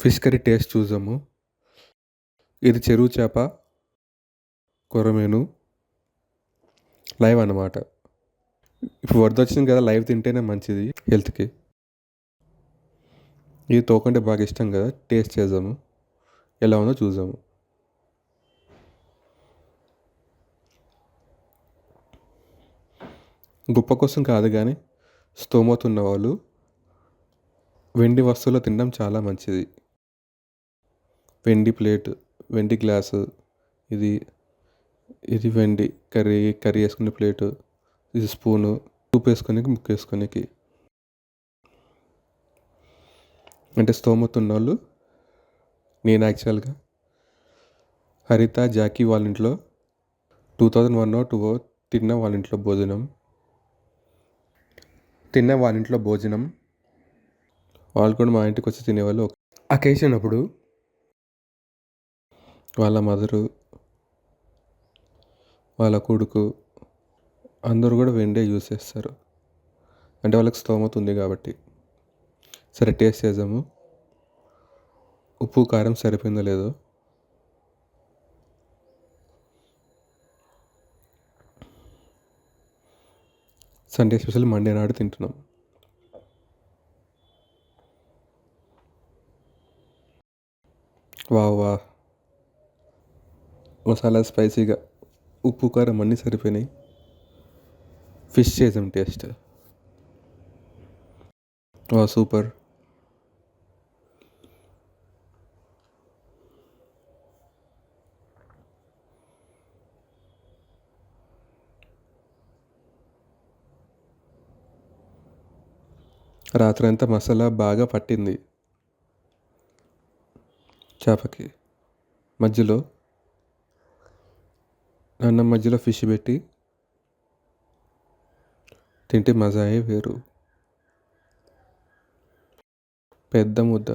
Fish curry taste చూద్దాము. ఇది చెరువు చేప కొరమేను లైవ్ అన్నమాట. ఇప్పుడు వరద వచ్చింది కదా లైవ్ తింటేనే మంచిది హెల్త్కి. ఇది తోకంటే బాగా ఇష్టం కదా టేస్ట్ చేద్దాము. ఎలా ఉందో చూద్దాము. గొప్ప కోసం కాదు కానీ స్తోమత ఉన్నవాళ్ళు వెండి వస్తువులు తినడం చాలా మంచిది. వెండి ప్లేట్ వెండి గ్లాసు ఇది ఇది వెండి కర్రీ కర్రీ వేసుకునే ప్లేటు ఇది స్పూను సూప్ వేసుకోనికి ముక్క వేసుకోనికి. అంటే స్తోమత ఉన్నోళ్ళు నేను యాక్చువల్గా హరిత జాకీ వాళ్ళ ఇంట్లో టూ థౌజండ్ వన్ టూ తిన్న వాళ్ళ ఇంట్లో భోజనం. తిన్న వాళ్ళ ఇంట్లో భోజనం. వాళ్ళు కూడా మా ఇంటికి వచ్చి తినేవాళ్ళు అకేషన్ అప్పుడు వాళ్ళ మదరు వాళ్ళ కొడుకు అందరూ కూడా వెండే యూస్ చేస్తారు. అంటే వాళ్ళకి స్తోమత ఉంది కాబట్టి. సరే టేస్ట్ చేద్దాము. ఉప్పు కారం సరిపోయిందో లేదో. సండే స్పెషల్ మండే నాడు తింటున్నాం. వా వా మసాలా స్పైసీగా ఉప్పు కారం అన్నీ సరిపోయినాయి. ఫిష్ చేసాం టేస్ట్. వా సూపర్. రాత్రంతా మసాలా బాగా పట్టింది. చేపకి. మధ్యలో అన్నం మధ్యలో ఫిష్ పెట్టి తింటే మజాయే వేరు. పెద్ద ముద్ద.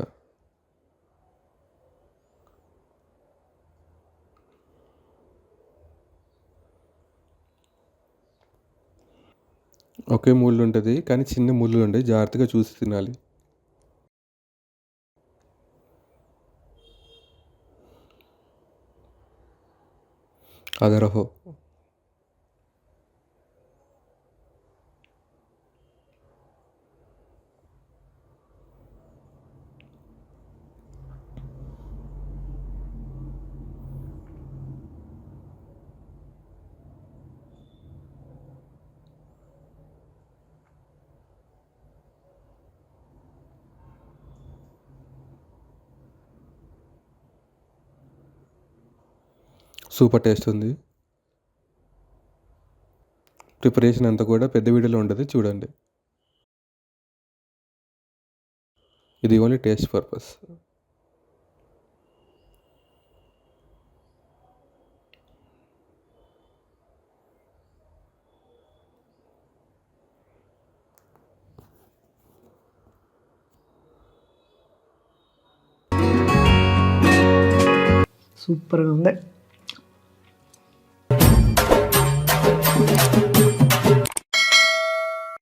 ఒకే ముళ్ళు ఉంటుంది కానీ చిన్న ముళ్ళు ఉంటాయి జాగ్రత్తగా చూసి తినాలి. ಅದರ ಹೊ సూపర్ టేస్ట్ ఉంది. ప్రిపరేషన్ అంతా కూడా పెద్ద వీడియోలో ఉంటుంది చూడండి. ఇది ఓన్లీ టేస్ట్ పర్పస్. సూపర్గా ఉంది.